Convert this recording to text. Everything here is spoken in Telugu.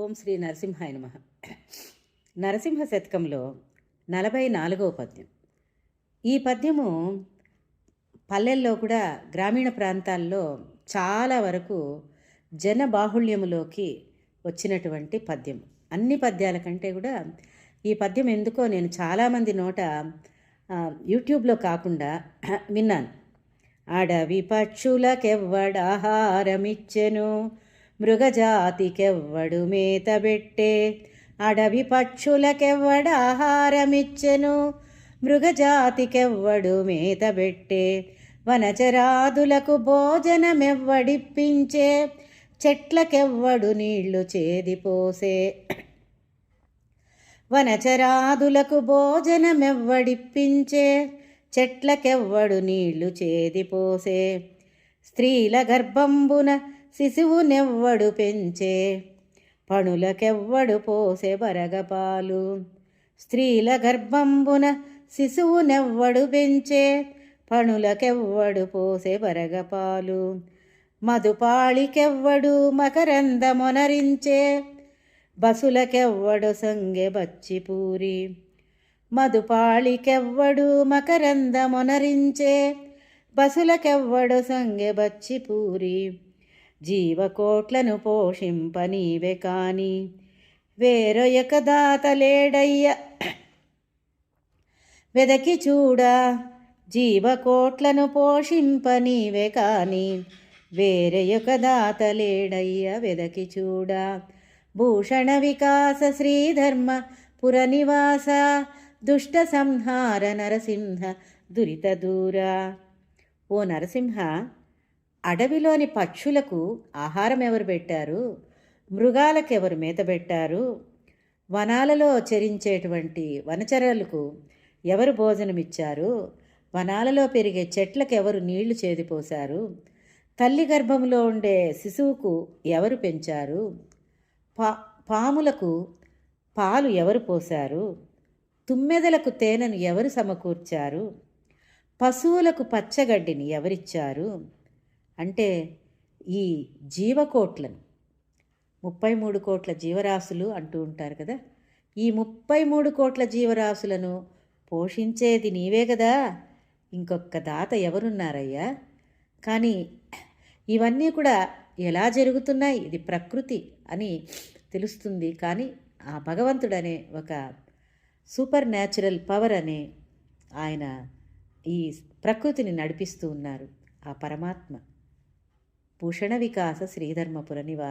ఓం శ్రీ నరసింహాయ నమ. నరసింహ శతకంలో నలభై నాలుగవ పద్యం. ఈ పద్యము పల్లెల్లో కూడా గ్రామీణ ప్రాంతాల్లో చాలా వరకు జన బాహుళ్యములోకి వచ్చినటువంటి పద్యం. అన్ని పద్యాల కంటే కూడా ఈ పద్యం ఎందుకో నేను చాలామంది నోట యూట్యూబ్లో కాకుండా విన్నాను. అడవి పక్షులకెవ్వడాహారమిచ్చెను మృగజాతికెవ్వడు మేతబెట్టే. అడవి పక్షులకెవ్వడాహారమిచ్చెను మృగజాతికెవ్వడు మేతబెట్టే. వనచరాదులకు భోజనమెవ్వడిప్పించే. చెట్లకెవ్వడు నీళ్ళు చేదిపోసే. వనచరాదులకు భోజనమెవ్వడిప్పించే. చెట్లకెవ్వడు నీళ్ళు చేదిపోసే. స్త్రీల గర్భంబున శిశువునెవ్వడు పెంచే పణులకెవ్వడు పోసే బరగపాలు. స్త్రీల గర్భంబున శిశువునెవ్వడు పెంచే పణులకెవ్వడు పోసే బరగపాలు. మధుపాళికెవ్వడు మకరందమునరించే బసులకెవ్వడు సంగె బచ్చిపూరి మధుపాళికెవ్వడు మకరందమునరించే బసులకెవ్వడు సంగె బచ్చిపూరి జీవకోట్లను పోషింప నీవే కాని వేరొయక దాతలేడయ్య వెదకి చూడా జీవకోట్లను పోషింప నీవే కాని వేరొయక దాతలేడయ్య వెదకి చూడా. భూషణ వికాస శ్రీధర్మ పురనివాస దుష్ట సంహార నరసింహ దురిత దూర. ఓ నరసింహ అడవిలోని పక్షులకు ఆహారం ఎవరు పెట్టారు? మృగాలకు ఎవరు మేత పెట్టారు? వనాలలో చరించేటువంటి వనచరులకు ఎవరు భోజనమిచ్చారు? వనాలలో పెరిగే చెట్లకు ఎవరు నీళ్ళు చేదిపోశారు తల్లి గర్భంలో ఉండే శిశువుకు ఎవరు పెంచారు? పా పాములకు పాలు ఎవరు పోశారు? తుమ్మెదలకు తేనెను ఎవరు సమకూర్చారు? పశువులకు పచ్చగడ్డిని ఎవరిచ్చారు? అంటే ఈ జీవకోట్లను ముప్పై మూడు కోట్ల జీవరాశులు అంటూ ఉంటారు కదా. ఈ ముప్పై మూడు కోట్ల జీవరాశులను పోషించేది నీవే కదా. ఇంకొక దాత ఎవరున్నారయ్యా? కానీ ఇవన్నీ కూడా ఎలా జరుగుతున్నాయి? ఇది ప్రకృతి అని తెలుస్తుంది. కానీ ఆ భగవంతుడనే ఒక సూపర్ న్యాచురల్ పవర్ అనే ఆయన ఈ ప్రకృతిని నడిపిస్తూ ఉన్నారు. ఆ పరమాత్మ. భూషణ వికాస శ్రీధర్మపుర నివాస.